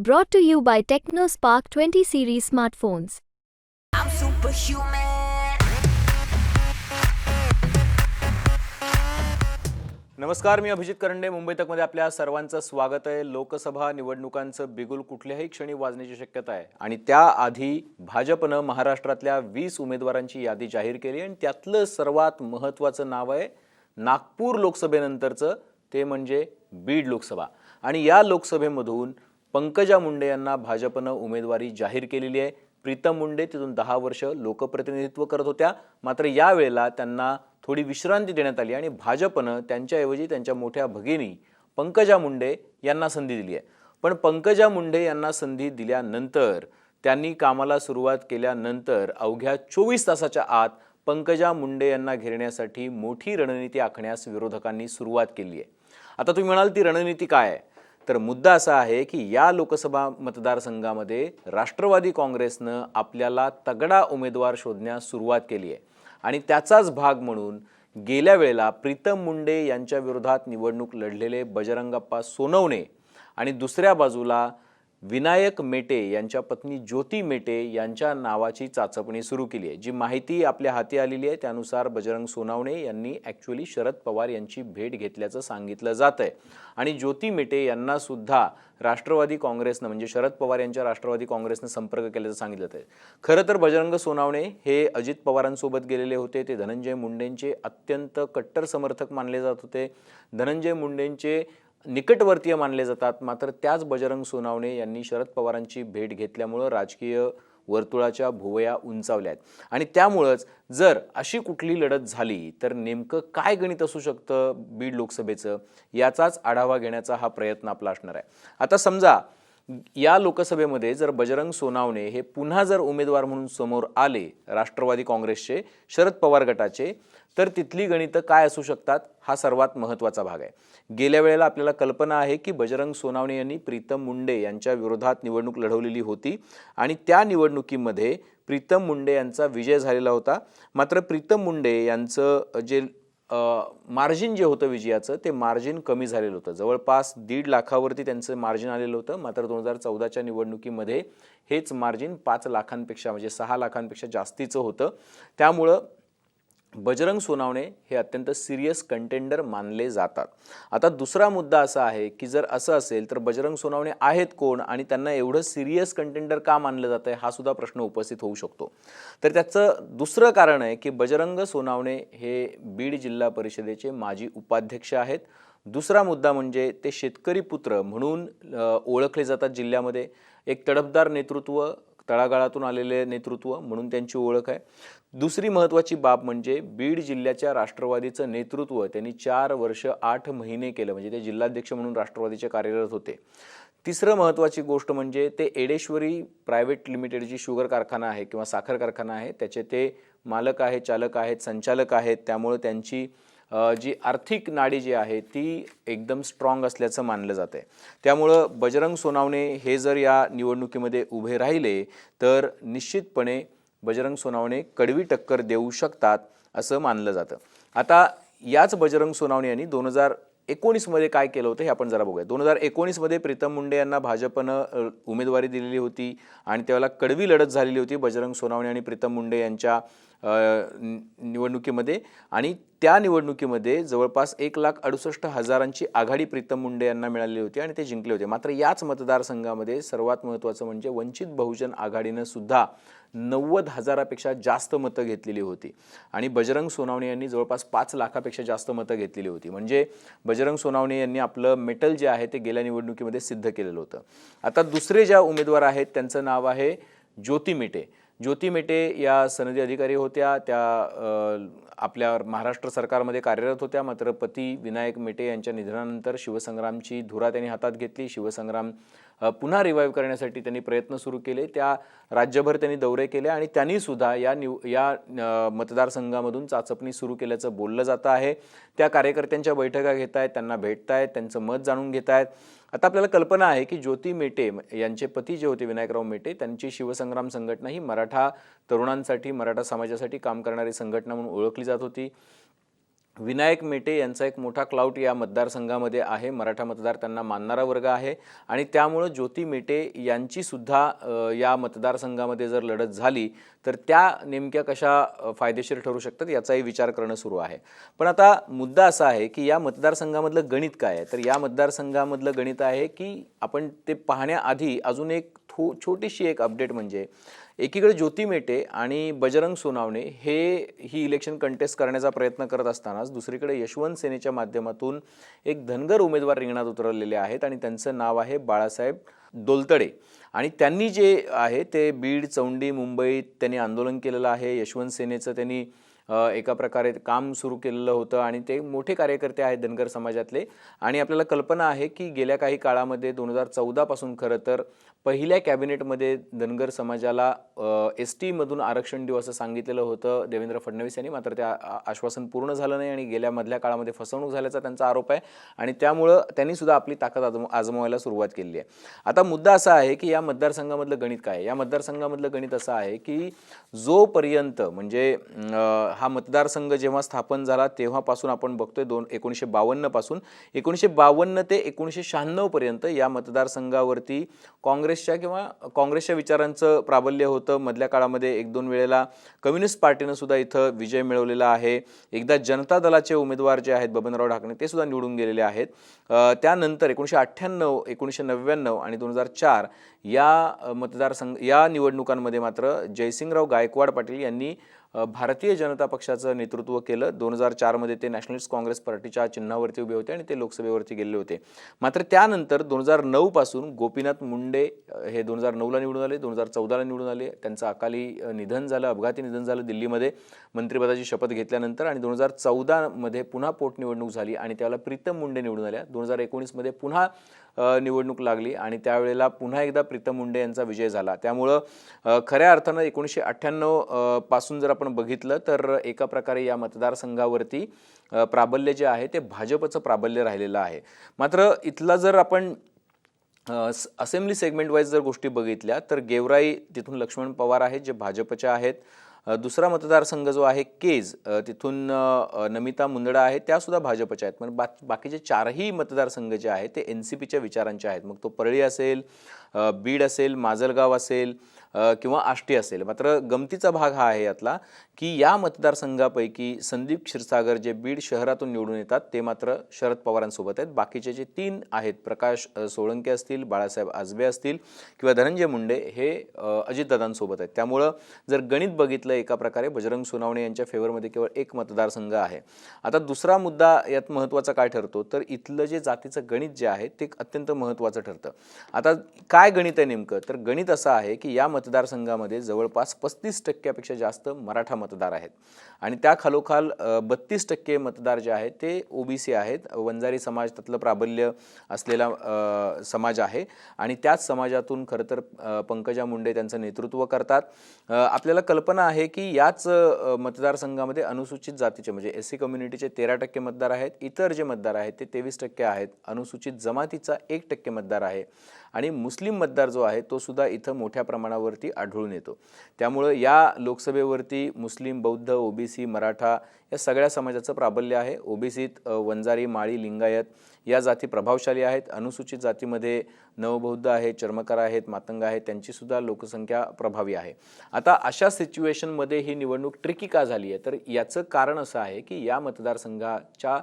Brought to you by TechnoSpark 20 series smartphones. I'm superhuman. नमस्कार मी अभिजित करंडे. मुंबई तकमध्ये आपल्या सर्वांचं स्वागत आहे. लोकसभा निवडणुकांचं बिगुल कुठल्याही क्षणी वाजण्याची शक्यता आहे. आणि त्याआधी भाजपनं महाराष्ट्रातल्या वीस उमेदवारांची यादी जाहीर केली आणि त्यातलं सर्वात महत्त्वाचं नाव आहे नागपूर लोकसभेनंतरचं. ते म्हणजे बीड लोकसभा. आणि या लोकसभेमधून पंकजा मुंडे यांना भाजपनं उमेदवारी जाहीर केलेली आहे. प्रीतम मुंडे तिथून दहा वर्ष लोकप्रतिनिधित्व करत होत्या. मात्र यावेळेला त्यांना थोडी विश्रांती देण्यात आली आणि भाजपनं त्यांच्याऐवजी त्यांच्या मोठ्या भगिनी पंकजा मुंडे यांना संधी दिली आहे. पण पंकजा मुंडे यांना संधी दिल्यानंतर त्यांनी कामाला सुरुवात केल्यानंतर अवघ्या चोवीस तासाच्या आत पंकजा मुंडे यांना घेरण्यासाठी मोठी रणनीती आखण्यास विरोधकांनी सुरुवात केली आहे. आता तुम्ही म्हणाल ती रणनीती काय आहे? तर मुद्दा असा आहे की या लोकसभा मतदारसंघामध्ये राष्ट्रवादी काँग्रेसनं आपल्याला तगडा उमेदवार शोधण्यास सुरुवात केली आहे. आणि त्याचाच भाग म्हणून गेल्या वेळेला प्रीतम मुंडे यांच्या विरोधात निवडणूक लढलेले बजरंगप्पा सोनवणे आणि दुसऱ्या बाजूला विनायक मेटे यांच्या पत्नी ज्योती मेटे यांच्या नावाची चाचपणी सुरू केली आहे. जी माहिती आपल्या हाती आलेली आहे त्यानुसार बजरंग सोनावणे यांनी ॲक्च्युली शरद पवार यांची भेट घेतल्याचं सांगितलं जात आहे. आणि ज्योती मेटे यांना सुद्धा राष्ट्रवादी काँग्रेसनं म्हणजे शरद पवार यांच्या राष्ट्रवादी काँग्रेसनं संपर्क केल्याचं सांगितलं आहे. खरं तर बजरंग सोनावणे हे अजित पवारांसोबत गेलेले होते. ते धनंजय मुंडेंचे अत्यंत कट्टर समर्थक मानले जात होते. धनंजय मुंडेंचे निकटवर्तीय मानले जातात. मात्र त्याच बजरंग सोनावणे यांनी शरद पवारांची भेट घेतल्यामुळं राजकीय वर्तुळाच्या भुवया उंचावल्या आहेत आणि त्यामुळंच जर अशी कुठली लढत झाली तर नेमकं काय गणित असू शकतं बीड लोकसभेचं? याचाच आढावा घेण्याचा हा प्रयत्न आपला असणार आहे. आता समजा या लोकसभेमध्ये जर बजरंग सोनावणे हे पुन्हा जर उमेदवार म्हणून समोर आले राष्ट्रवादी काँग्रेसचे शरद पवार गटाचे तर तिथली गणितं काय असू शकतात हा सर्वात महत्त्वाचा भाग आहे. गेल्या वेळेला आपल्याला कल्पना आहे की बजरंग सोनावणे यांनी प्रीतम मुंडे यांच्या विरोधात निवडणूक लढवलेली होती आणि त्या निवडणुकीमध्ये प्रीतम मुंडे यांचा विजय झालेला होता. मात्र प्रीतम मुंडे यांचं जे मार्जिन जे होतं विजयाचं ते मार्जिन कमी झालेलं होतं. जवळपास दीड लाखावरती त्यांचं मार्जिन आलेलं होतं. मात्र दोन हजार चौदाच्या निवडणुकीमध्ये हेच मार्जिन पाच लाखांपेक्षा म्हणजे सहा लाखांपेक्षा जास्तीचं होतं. त्यामुळं बजरंग सोनावणे हे अत्यंत सिरियस कंटेंडर मानले जातात. आता दुसरा मुद्दा असा आहे की जर असं असेल तर बजरंग सोनावणे आहेत कोण आणि त्यांना एवढं सिरियस कंटेंडर का मानलं जातं आहे हा सुद्धा प्रश्न उपस्थित होऊ शकतो. तर त्याचं दुसरं कारण आहे की बजरंग सोनावणे हे बीड जिल्हा परिषदेचे माजी उपाध्यक्ष आहेत. दुसरा मुद्दा म्हणजे ते शेतकरी पुत्र म्हणून ओळखले जातात जिल्ह्यामध्ये. एक तडफदार नेतृत्व तळागाळातून आलेले नेतृत्व म्हणून त्यांची ओळख आहे. दुसरी महत्त्वाची बाब म्हणजे बीड जिल्ह्याच्या राष्ट्रवादीचं नेतृत्व त्यांनी चार वर्ष आठ महिने केलं. म्हणजे ते जिल्हाध्यक्ष म्हणून राष्ट्रवादीचे कार्यरत होते. तिसरं महत्त्वाची गोष्ट म्हणजे ते एडेश्वरी प्रायव्हेट लिमिटेड जी शुगर कारखाना आहे किंवा साखर कारखाना आहे. त्याचे ते मालक आहेत चालक आहेत संचालक आहेत. त्यामुळे त्यांची जी आर्थिक नाडी जी आहे ती एकदम स्ट्रॉंग असल्याचं मानलं जातं आहे त्यामुळं बजरंग सोनावणे हे जर या निवडणुकीमध्ये उभे राहिले तर निश्चितपणे बजरंग सोनावणे कडवी टक्कर देऊ शकतात असं मानलं जातं. आता याच बजरंग सोनावणे यांनी दोन हजार एकोणीसमध्ये काय केलं होतं हे आपण जरा बघूया. दोन हजार एकोणीसमध्ये प्रीतम मुंडे यांना भाजपनं उमेदवारी दिलेली होती आणि त्यावेळेला कडवी लढत झालेली होती बजरंग सोनावणे आणि प्रीतम मुंडे यांच्या निवडणुकीमध्ये. आणि त्या निवडणुकीमध्ये जवळपास एक लाख अडुसष्ट हजारांची आघाडी प्रीतम मुंडे यांना मिळालेली होती आणि ते जिंकले होते. मात्र याच मतदारसंघामध्ये सर्वात महत्त्वाचं म्हणजे वंचित बहुजन आघाडीनं सुद्धा नव्वद हजारापेक्षा जास्त मतं घेतलेली होती. आणि बजरंग सोनावणे यांनी जवळपास पाच लाखापेक्षा जास्त मतं घेतलेली होती. म्हणजे बजरंग सोनावणे यांनी आपलं मेटल जे आहे ते गेल्या निवडणुकीमध्ये सिद्ध केलेलं होतं. आता दुसरे ज्या उमेदवार आहेत त्यांचं नाव आहे ज्योती मिटे. ज्योती मेटे या सनदी अधिकारी होत्या त्या आपल्या महाराष्ट्र सरकारमध्ये कार्यरत होत्या मात्र पती विनायक मेटे यांच्या निधनानंतर शिवसंग्रामची धुरा त्यांनी हातात घेतली. शिवसंग्राम पुन्हा रिवाईव्ह करण्यासाठी त्यांनी प्रयत्न सुरू केले. त्या राज्यभर त्यांनी दौरे केले आणि त्यांनी सुद्धा या निव या मतदारसंघामधून चाचपणी सुरू केल्याचं बोललं जातं आहे. त्या कार्यकर्त्यांच्या बैठका घेत आहेत त्यांना भेटतायत त्यांचं मत जाणून घेत आहेत आता आपल्याला कल्पना आहे की ज्योती मेटे यांचे पती जे होते विनायकराव मेटे त्यांची शिवसंग्राम संघटना ही मराठा तरुणांसाठी मराठा समाजासाठी काम करणारी संघटना म्हणून ओळखली जात होती. विनायक मेटे यांचा एक मोठा क्लाउट या मतदारसंघामध्ये आहे. मराठा मतदार त्यांना मानणारा वर्ग आहे. आणि त्यामुळं ज्योती मेटे यांचीसुद्धा या मतदारसंघामध्ये जर लढत झाली तर त्या नेमक्या कशा फायदेशीर ठरू शकतात याचाही विचार करणं सुरू आहे. पण आता मुद्दा असा आहे की या मतदारसंघामधलं गणित काय आहे? तर या मतदारसंघामधलं गणित आहे की आपण ते पाहण्याआधी अजून एक थो छोटीशी एक अपडेट म्हणजे एकीकडे ज्योती मेटे आणि बजरंग सोनावणे हे ही इलेक्शन कंटेस्ट करण्याचा प्रयत्न करत असतानाच दुसरीकडे यशवंत सेनेच्या माध्यमातून एक धनगर उमेदवार रिंगणात उतरलेले आहेत आणि त्यांचं नाव आहे बाळासाहेब दोलतडे. आणि त्यांनी जे आहे ते बीड चौंडी मुंबईत त्यांनी आंदोलन केलेलं आहे. यशवंत सेनेचं त्यांनी एका प्रकारे काम सुरू केलेलं होतं आणि ते मोठे कार्यकर्ते आहेत धनगर समाजातले. आणि आपल्याला कल्पना आहे की गेल्या काही काळामध्ये दोन हजार चौदापासून खरं तर पहिल्या कॅबिनेटमध्ये धनगर समाजाला एस टीमधून आरक्षण देऊ असं सांगितलेलं होतं देवेंद्र फडणवीस यांनी. मात्र त्या आश्वासन पूर्ण झालं नाही आणि गेल्या मधल्या काळामध्ये फसवणूक झाल्याचा त्यांचा आरोप आहे आणि त्यामुळं त्यांनी सुद्धा आपली ताकद आजम आजमावायला सुरुवात केली आहे. आता मुद्दा असा आहे की या मतदारसंघामधलं गणित काय या मतदारसंघामधलं गणित असं आहे की जोपर्यंत म्हणजे हा मतदारसंघ जेव्हा स्थापन झाला तेव्हापासून आपण बघतोय दोन एकोणीसशे बावन्नपासून एकोणीसशे बावन्न ते एकोणीसशे शहाण्णवपर्यंत या मतदारसंघावरती काँग्रेस काँग्रेसच्या किंवा काँग्रेसच्या विचारांचं प्राबल्य होतं. मधल्या काळामध्ये एक दोन वेळेला कम्युनिस्ट पार्टीनं सुद्धा इथं विजय मिळवलेला आहे. एकदा जनता दलाचे उमेदवार जे आहेत बबनराव ढाकणे ते सुद्धा निवडून गेलेले आहेत. त्यानंतर एकोणीसशे अठ्ठ्याण्णव एकोणीसशे नव्याण्णव आणि दोन हजार चार या मतदारसंघ या निवडणुकांमध्ये मात्र जयसिंगराव गायकवाड पाटील यांनी भारतीय जनता पक्षाचं नेतृत्व केलं. दोन हजार चारमध्ये ते नॅशनलिस्ट काँग्रेस पार्टीच्या चिन्हावरती उभे होते आणि ते लोकसभेवरती गेले होते. मात्र त्यानंतर दोन हजार नऊपासून गोपीनाथ मुंडे हे दोन हजार नऊला निवडून आले दोन हजार चौदाला निवडून आले. त्यांचं अकाली निधन झालं अपघाती निधन झालं दिल्लीमध्ये. मंत्रिपदाची शपथ घेतल्यानंतर आणि दोन हजार चौदामध्ये पुन्हा पोटनिवडणूक झाली आणि त्याला प्रीतम मुंडे निवडून आल्या. दोन हजार एकोणीसमध्ये पुन्हा निवडणूक लागली आणि त्यावेळेला पुन्हा एकदा प्रीतम मुंडे यांचा विजय झाला. त्यामुळं खऱ्या अर्थानं एकोणीसशे अठ्ठ्याण्णवपासून जर आपण बघितलं तर एका प्रकारे या मतदारसंघावरती प्राबल्य जे आहे ते भाजपचं प्राबल्य राहिलेलं आहे. मात्र इथला जर आपण असेंब्ली सेगमेंट वाईज जर गोष्टी बघितल्या तर गेवराई तिथून लक्ष्मण पवार आहेत जे भाजपच्या आहेत. दुसरा मतदारसंघ जो आहे केज तिथून नमिता मुंदडा आहे त्यासुद्धा भाजपच्या आहेत. म्हणजे बा बाकीचे चारही मतदारसंघ जे आहेत ते एन सी पीच्या विचारांचे आहेत. मग तो परळी असेल बीड असेल माजलगाव असेल किंवा आष्टी असेल. मात्र गमतीचा भाग हा आहे यातला की या मतदारसंघापैकी संदीप क्षीरसागर जे बीड शहरातून निवडून येतात ते मात्र शरद पवारांसोबत आहेत. बाकीचे जे तीन आहेत प्रकाश सोळंके असतील बाळासाहेब आजबे असतील किंवा धनंजय मुंडे हे अजितदादांसोबत आहेत. त्यामुळं जर गणित बघितलं एका प्रकारे बजरंग सोनावणे यांच्या फेवरमध्ये केवळ एक मतदारसंघ आहे. आता दुसरा मुद्दा यात महत्त्वाचा काय ठरतो? तर इथलं जे जातीचं गणित जे आहे ते अत्यंत महत्त्वाचं ठरतं. आता काय गणित आहे नेमकं? तर गणित असं आहे की या मतदारसंघामध्ये जवळपास पस्तीस टक्क्यापेक्षा जास्त मराठा मतदार आहेत. आणि त्या खालोखाल बत्तीस टक्के मतदार जे आहेत ते ओबीसी आहेत. वंजारी समाज त्यातलं प्राबल्य असलेला समाज आहे. आणि त्याच समाजातून खरं तर पंकजा मुंडे त्यांचं नेतृत्व करतात. आपल्याला कल्पना आहे की याच मतदारसंघामध्ये अनुसूचित जातीचे म्हणजे एस सी कम्युनिटीचे तेरा टक्के मतदार आहेत. इतर जे मतदार आहेत ते तेवीस टक्के आहेत. अनुसूचित जमातीचा एक टक्के मतदार आहे. आणि मुस्लिम मतदार जो आहे तो सुद्धा इथं मोठ्या प्रमाणावरती आढळून येतो. त्यामुळं या लोकसभेवरती मुस्लिम बौद्ध ओबीसी मराठा या सगळ्या समाजाचं प्राबल्य आहे. ओबीसीत वंजारी माळी लिंगायत या जाती प्रभावशाली आहेत. अनुसूचित जातीमध्ये नवबौद्ध आहेत चर्मकार आहेत मातंग आहेत त्यांचीसुद्धा लोकसंख्या प्रभावी आहे. आता अशा सिच्युएशनमध्ये ही निवडणूक ट्रिकी का झाली आहे? तर याचं कारण असं आहे की या मतदारसंघाच्या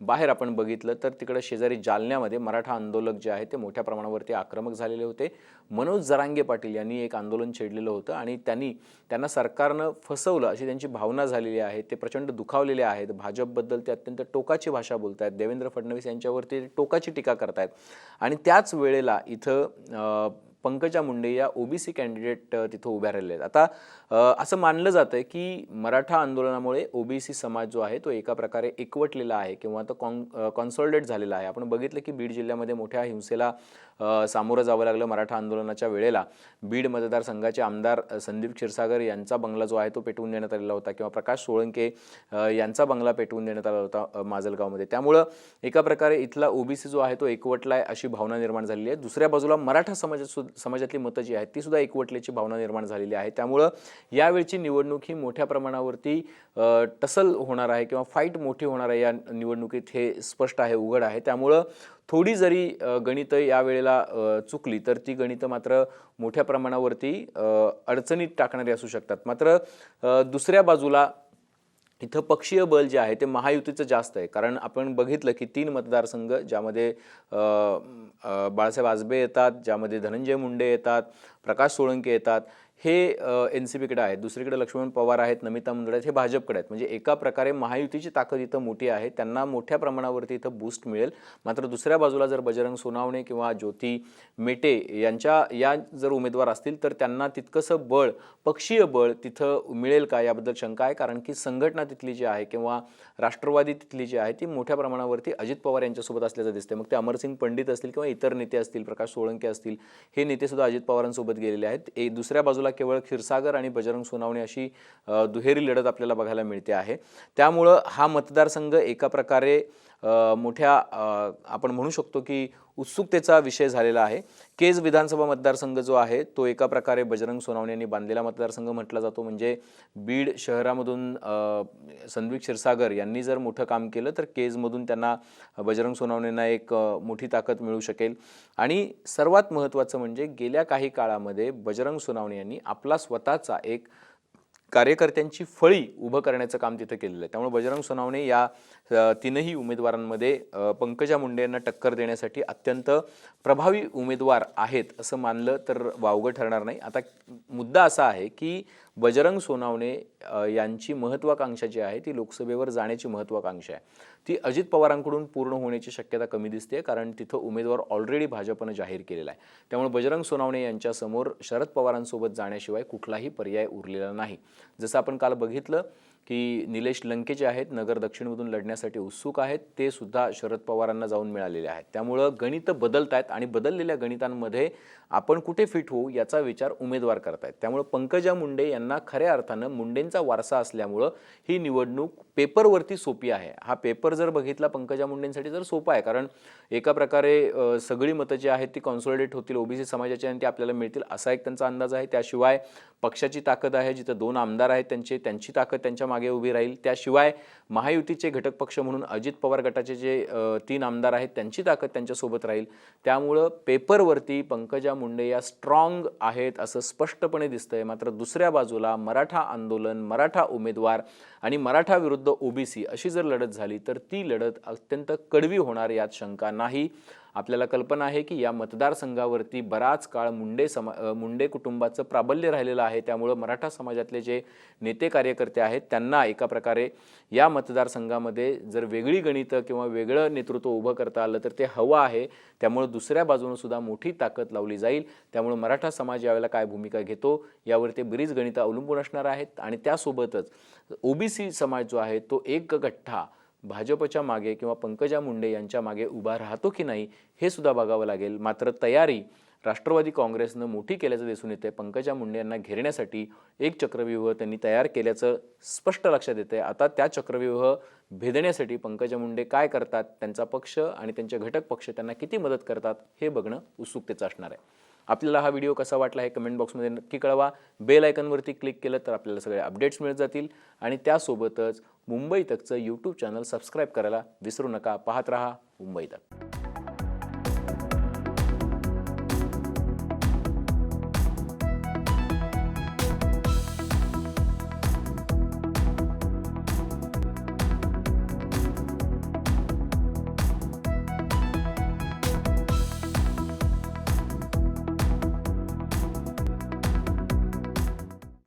बाहेर आपण बघितलं तर तिकडं शेजारी जालन्यामध्ये मराठा आंदोलक जे आहे ते मोठ्या प्रमाणावरती आक्रमक झालेले होते. मनोज जरांगे पाटील यांनी एक आंदोलन छेडलेलं होतं आणि त्यांनी त्यांना सरकारनं फसवलं अशी त्यांची भावना झालेली आहे. ते प्रचंड दुखावलेले आहेत. भाजपबद्दल ते अत्यंत टोकाची भाषा बोलत आहेत देवेंद्र फडणवीस यांच्यावरती टोकाची टीका करतायत. आणि त्याच वेळेला इथं पंकजा मुंडे या ओबीसी कॅन्डिडेट तिथं उभ्या राहिलेले आहेत. आता असं मानलं जातं की मराठा आंदोलनामुळे ओबीसी समाज जो आहे तो एका प्रकारे एकवटलेला आहे किंवा तो कॉन कॉन्सॉल्डेट झालेला आहे. आपण बघितलं की बीड जिल्ह्यामध्ये मोठ्या हिंसेला सामोरं जावं लागलं मराठा आंदोलनाच्या वेळेला. बीड मतदारसंघाचे आमदार संदीप क्षीरसागर यांचा बंगला जो आहे तो पेटवून देण्यात आलेला होता किंवा प्रकाश सोळंके यांचा बंगला पेटवून देण्यात आला होता माजलगावमध्ये. त्यामुळं एका प्रकारे इथला ओबीसी जो आहे तो एकवटला आहे अशी भावना निर्माण झालेली आहे. दुसऱ्या बाजूला मराठा समाजात सुद्धा समाजातली मतं जी आहेत ती सुद्धा एकवटल्याची भावना निर्माण झालेली आहे. त्यामुळं यावेळची निवडणूक ही मोठ्या प्रमाणावरती टसल होणार आहे किंवा फाईट मोठी होणार आहे या निवडणुकीत हे स्पष्ट आहे उघड आहे. त्यामुळं थोडी जरी गणितं यावेळेला चुकली तर ती गणितं मात्र मोठ्या प्रमाणावरती अडचणीत टाकणारी असू शकतात. मात्र दुसऱ्या बाजूला इथं पक्षीय बल जे आहे ते महायुतीचं जास्त आहे. कारण आपण बघितलं की तीन मतदारसंघ ज्यामध्ये बाळासाहेब आजबे येतात ज्यामध्ये धनंजय मुंडे येतात प्रकाश सोळंके येतात हे एन सी पीकडे आहेत. दुसरीकडे लक्ष्मण पवार आहेत नमिता मुंदडे आहेत हे भाजपकडे आहेत. म्हणजे एका प्रकारे महायुतीची ताकद इथं मोठी आहे. त्यांना मोठ्या प्रमाणावरती इथं बूस्ट मिळेल. मात्र दुसऱ्या बाजूला जर बजरंग सोनावणे किंवा ज्योती मेटे यांच्या या जर उमेदवार असतील तर त्यांना तितकंसं बळ पक्षीय बळ तिथं मिळेल का याबद्दल शंका आहे. कारण की संघटना तिथली जी आहे किंवा राष्ट्रवादी तिथली जी आहे ती मोठ्या प्रमाणावरती अजित पवार यांच्यासोबत असल्याचं दिसते मग ते अमरसिंग पंडित असतील किंवा इतर नेते असतील प्रकाश सोळंके असतील हे नेतेसुद्धा अजित पवारांसोबत गेलेले आहेत. ए दुसऱ्या बाजूला केवळ क्षीरसागर आणि बजरंग सोनावणे अशी दुहेरी लढत आपल्याला बघायला मिळते आहे. त्यामुळं हा मतदारसंघ एका प्रकारे मोठ्या आपण म्हणू शकतो की उत्सुकतेचा विषय झालेला आहे. केज विधानसभा मतदारसंघ जो आहे तो एका प्रकारे बजरंग सोनावणे यांनी बांधलेला मतदारसंघ म्हटला जातो. म्हणजे बीड शहरामधून अ, संदीप क्षीरसागर यांनी जर मोठं काम केलं तर केजमधून त्यांना बजरंग सोनावणेंना एक मोठी ताकद मिळू शकेल. आणि सर्वात महत्त्वाचं म्हणजे गेल्या काही काळामध्ये बजरंग सोनावणे यांनी आपला स्वतःचा एक कार्यकर्त्यांची फळी उभं करण्याचं काम तिथं केलेलं आहे. त्यामुळे बजरंग सोनावणे या तीनही उमेदवारांमध्ये पंकजा मुंडे यांना टक्कर देण्यासाठी अत्यंत प्रभावी उमेदवार आहेत असं मानलं तर वावगं ठरणार नाही. आता मुद्दा असा आहे की बजरंग सोनावणे यांची महत्त्वाकांक्षा जी आहे ती लोकसभेवर जाण्याची महत्त्वाकांक्षा आहे. ती अजित पवारांकडून पूर्ण होण्याची शक्यता कमी दिसते कारण तिथं उमेदवार ऑलरेडी भाजपनं जाहीर केलेला आहे. त्यामुळे बजरंग सोनावणे यांच्यासमोर शरद पवारांसोबत जाण्याशिवाय कुठलाही पर्याय उरलेला नाही. जसं आपण काल बघितलं की निलेश लंके जे आहेत नगर दक्षिणमधून लढण्यासाठी उत्सुक आहेत ते सुद्धा शरद पवारांना जाऊन मिळालेले आहेत. त्यामुळं गणितं बदलत आहेत आणि बदललेल्या गणितांमध्ये आपण कुठे फिट होऊ याचा विचार उमेदवार करत आहेत त्यामुळं पंकजा मुंडे यांना खऱ्या अर्थानं मुंडेंचा वारसा असल्यामुळं ही निवडणूक पेपरवरती सोपी आहे. हा पेपर जर बघितला पंकजा मुंडेंसाठी तर सोपा आहे. कारण एका प्रकारे सगळी मतं जी आहेत ती कॉन्सोलिडेट होतील ओबीसी समाजाची आणि ती आपल्याला मिळतील असा एक त्यांचा अंदाज आहे. त्याशिवाय पक्षाची ताकद आहे जिथं दोन आमदार आहेत त्यांचे त्यांची ताकद त्यांच्या मागे उभी राहील. त्याशिवाय महायुतीचे घटक पक्ष म्हणून अजित पवार गटाचे जे तीन आमदार आहेत त्यांची ताकद त्यांच्यासोबत राहील. त्यामुळं पेपरवरती पंकजा मुंडे या स्ट्रॉंग आहेत असं स्पष्टपणे दिसतंय. मात्र दुसऱ्या बाजूला मराठा आंदोलन मराठा उमेदवार आणि मराठा विरुद्ध ओबीसी अशी जर लढत झाली तर ती लढत अत्यंत कडवी होणार यात शंका नाही. आपल्याला कल्पना आहे की या मतदारसंघावरती बराच काळ मुंडे समा मुंडे कुटुंबाचं प्राबल्य राहिलेलं आहे. त्यामुळं मराठा समाजातले जे नेते कार्यकर्ते आहेत त्यांना एका प्रकारे या मतदारसंघामध्ये जर वेगळी गणितं किंवा वेगळं नेतृत्व उभं करता आलं तर ते हवं आहे. त्यामुळं दुसऱ्या बाजूनं सुद्धा मोठी ताकद लावली जाईल. त्यामुळं मराठा समाज यावेळेला काय भूमिका घेतो यावर ते बरीच गणितं अवलंबून असणार आहेत. आणि त्यासोबतच ओबीसी समाज जो आहे तो एक गठ्ठा भाजपच्या मागे किंवा पंकजा मुंडे यांच्या मागे उभा राहतो की नाही हे सुद्धा बघावं लागेल. मात्र तयारी राष्ट्रवादी काँग्रेसनं मोठी केल्याचं दिसून येते पंकजा मुंडे यांना घेरण्यासाठी एक चक्रव्यूह त्यांनी तयार केल्याचं स्पष्ट लक्षात येते आता त्या चक्रव्यूह भेदण्यासाठी पंकजा मुंडे काय करतात त्यांचा पक्ष आणि त्यांचे घटक पक्ष त्यांना किती मदत करतात हे बघणं उत्सुकतेचं असणार आहे. आपल्याला हा व्हिडिओ कसा वाटला हे कमेंट बॉक्समध्ये नक्की कळवा. बेल आयकनवरती क्लिक केलं तर आपल्याला सगळे अपडेट्स मिळत जातील. आणि त्यासोबतच मुंबई तकचं यूट्यूब चॅनल सबस्क्राईब करायला विसरू नका. पाहत रहा मुंबई तक.